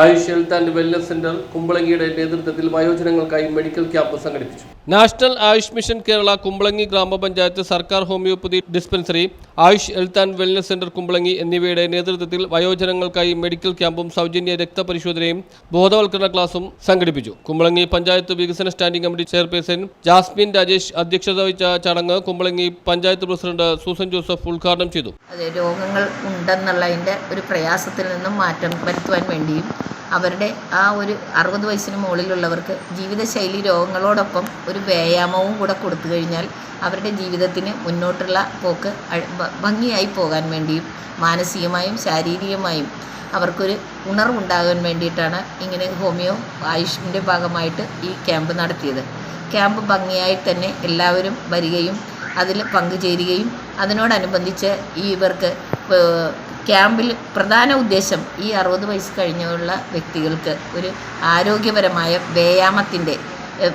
Ayush health and wellness centre കുമ്പളങ്ങിയുടെ നേതൃത്വത്തിൽ വയോജനങ്ങൾക്കായി medical camp സംഘടിപ്പിച്ചു. നാഷണൽ ആയുഷ് മിഷൻ കേരള കുമ്പളങ്ങി ഗ്രാമപഞ്ചായത്ത് സർക്കാർ homoeopathy dispensary Ayush health and wellness centre Kumbalangi എന്നിവയുടെ നേതൃത്വത്തിൽ വയോജനങ്ങൾക്കായി മെഡിക്കൽ ക്യാമ്പും സൗജന്യ രക്തപരിശോധനയും ബോധവൽക്കരണ ക്ലാസും സംഘടിപ്പിച്ചു. കുമ്പളങ്ങി പഞ്ചായത്ത് വികസന standing committee chairperson Jasmin Rajesh അധ്യക്ഷത വഹിച്ച ചടങ്ങ് Kumbalangi panchayat president Susan Joseph ഉദ്ഘാടനം ചെയ്തു. അത് രോഗങ്ങൾ ഉണ്ടെന്നുള്ളതിന്റെ ഒരു പ്രയാസത്തിൽ നിന്നും മാറ്റം വരുത്തുവാൻ വേണ്ടിയും അവരുടെ ആ ഒരു അറുപത് വയസ്സിന് മുകളിലുള്ളവർക്ക് ജീവിതശൈലി രോഗങ്ങളോടൊപ്പം ഒരു വ്യായാമവും കൂടെ കൊടുത്തു കഴിഞ്ഞാൽ അവരുടെ ജീവിതത്തിന് മുന്നോട്ടുള്ള പോക്ക് ഭംഗിയായി പോകാൻ വേണ്ടിയും മാനസികമായും ശാരീരികമായും അവർക്കൊരു ഉണർവുണ്ടാകാൻ വേണ്ടിയിട്ടാണ് ഇങ്ങനെ ഹോമിയോ ആയുഷിന്റെ ഭാഗമായിട്ട് ഈ ക്യാമ്പ് നടത്തിയത്. ക്യാമ്പ് ഭംഗിയായി തന്നെ എല്ലാവരും വരികയും അതിൽ പങ്കുചേരുകയും അതിനോടനുബന്ധിച്ച് ഈ ഇവർക്ക് ക്യാമ്പിൽ പ്രധാന ഉദ്ദേശം ഈ അറുപത് വയസ്സ് കഴിഞ്ഞുള്ള വ്യക്തികൾക്ക് ഒരു ആരോഗ്യപരമായ വ്യായാമത്തിന്റെ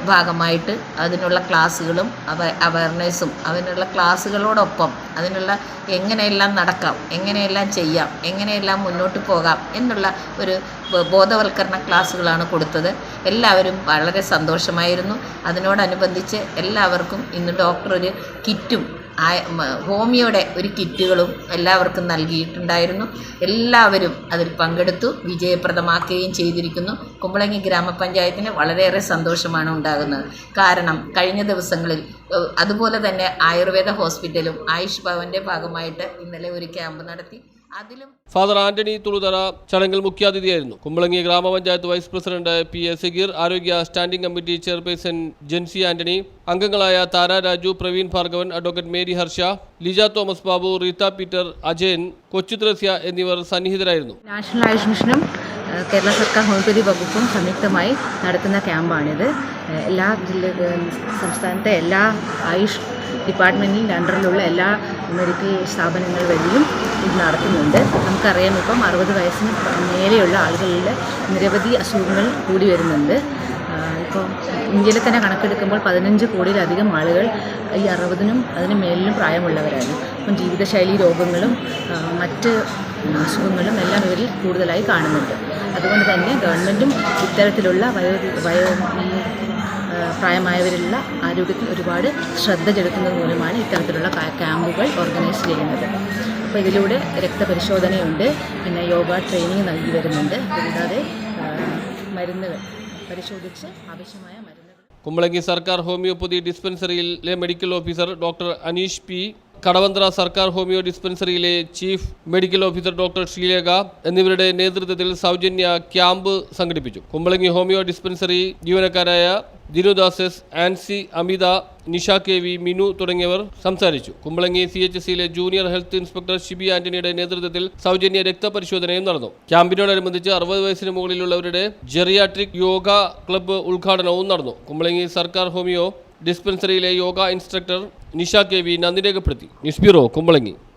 ഭാഗമായിട്ട് അതിനുള്ള ക്ലാസ്സുകളും അവ അവയർനെസ്സും അതിനുള്ള ക്ലാസ്സുകളോടൊപ്പം അതിനുള്ള എങ്ങനെയെല്ലാം നടക്കാം എങ്ങനെയെല്ലാം ചെയ്യാം എങ്ങനെയെല്ലാം മുന്നോട്ട് പോകാം എന്നുള്ള ഒരു ബോധവൽക്കരണ ക്ലാസ്സുകളാണ് കൊടുത്തത്. എല്ലാവരും വളരെ സന്തോഷമായിരുന്നു. അതിനോടനുബന്ധിച്ച് എല്ലാവർക്കും ഇന്ന് ഡോക്ടർ ഒരു കിറ്റും ഹോമിയോയുടെ ഒരു കിറ്റുകളും എല്ലാവർക്കും നൽകിയിട്ടുണ്ടായിരുന്നു. എല്ലാവരും അതിൽ പങ്കെടുത്തു വിജയപ്രദമാക്കുകയും ചെയ്തിരിക്കുന്നു. കുമ്പളങ്ങി ഗ്രാമപഞ്ചായത്തിന് വളരെയേറെ സന്തോഷമാണ് ഉണ്ടാകുന്നത്. കാരണം കഴിഞ്ഞ ദിവസങ്ങളിൽ അതുപോലെ തന്നെ ആയുർവേദ ഹോസ്പിറ്റലും ആയുഷ് ഭവന്റെ ഭാഗമായിട്ട് ഇന്നലെ ഒരു ക്യാമ്പ് നടത്തി. ഫാദർ ആന്റണി തുളുതറ ചടങ്ങിൽ മുഖ്യാതിഥിയായിരുന്നു. കുമ്പളങ്ങി ഗ്രാമപഞ്ചായത്ത് vice president P A Sageer ആരോഗ്യ standing committee chairperson Jency Antony അംഗങ്ങളായ Thara Raju Praveen Bhargavan advocate Mary Harsha Lija Thomas Babu Reetha Peter Ajayan Kochuthresia എന്നിവർ സന്നിഹിതരായിരുന്നു. നാഷണൽ ആയുഷ് മിഷനും കേരള സർക്കാർ ഹോമിയോപ്പതി വകുപ്പും സംയുക്തമായി നടത്തുന്ന ക്യാമ്പാണിത്. എല്ലാ ജില്ല സംസ്ഥാനത്തെ എല്ലാ ആയുഷ് ഡിപ്പാർട്ട്മെന്റിന്റെ അണ്ടറിലുള്ള എല്ലാ മെഡിക്കൽ സ്ഥാപനങ്ങൾ വഴിയും ഇത് നടത്തുന്നുണ്ട്. നമുക്കറിയാം ഇപ്പം അറുപത് വയസ്സിന് മേലെയുള്ള ആളുകളിൽ നിരവധി അസുഖങ്ങൾ കൂടി വരുന്നുണ്ട്. ഇപ്പോൾ ഇന്ത്യയിൽ തന്നെ കണക്കെടുക്കുമ്പോൾ പതിനഞ്ച് കോടിയിലധികം ആളുകൾ ഈ അറുപതിനും അതിന് മേലിലും പ്രായമുള്ളവരാണ്. അപ്പം ജീവിതശൈലി രോഗങ്ങളും മറ്റ് അസുഖങ്ങളും എല്ലാം ഇവരിൽ കൂടുതലായി കാണുന്നുണ്ട്. അതുകൊണ്ട് തന്നെ ഗവൺമെന്റും ഇത്തരത്തിലുള്ള വയോ വയോ പ്രായമായവരിലുള്ള ആരോഗ്യത്തിൽ ഒരുപാട് ശ്രദ്ധ ചെലുത്തുന്നത് മൂലമാണ് ഇത്തരത്തിലുള്ള ക്യാമ്പുകൾ ഓർഗനൈസ് ചെയ്യുന്നത്. അപ്പോൾ ഇതിലൂടെ രക്തപരിശോധനയുണ്ട് പിന്നെ യോഗ ട്രെയിനിങ് നൽകി വരുന്നുണ്ട്. കൂടാതെ മരുന്നുകൾ പരിശോധിച്ച് ആവശ്യമായ മരുന്നുകൾ കുമ്പളങ്ങി സർക്കാർ homeopathy ഡിസ്പെൻസറിയിലെ medical officer doctor Aneesh P Kadavanthra സർക്കാർ homeo ഡിസ്പെൻസറിയിലെ chief medical officer doctor Sreelekha എന്നിവരുടെ നേതൃത്വത്തിൽ സൗജന്യ ക്യാമ്പ് സംഘടിപ്പിച്ചു. കുമ്പളങ്ങി ഹോമിയോ ഡിസ്പെൻസറി ജീവനക്കാരായ ദിനുദാസസ് ആൻസി അമിത നിഷ കെ വി മിനു തുടങ്ങിയവർ സംസാരിച്ചു. കുമ്പളങ്ങി സി എച്ച് സിയിലെ ജൂനിയർ ഹെൽത്ത് ഇൻസ്പെക്ടർ ഷിബി ആന്റണിയുടെ നേതൃത്വത്തിൽ സൗജന്യ രക്തപരിശോധനയും നടന്നു. ക്യാമ്പിനോടനുബന്ധിച്ച് അറുപത് വയസ്സിന് മുകളിലുള്ളവരുടെ ജെറിയാട്രിക് യോഗ ക്ലബ്ബ് ഉദ്ഘാടനവും നടന്നു. കുമ്പളങ്ങി സർക്കാർ homeo ഡിസ്പെൻസറിയിലെ yoga instructor Nisha K V നന്ദി രേഖപ്പെടുത്തി. News bureau Kumbalangi.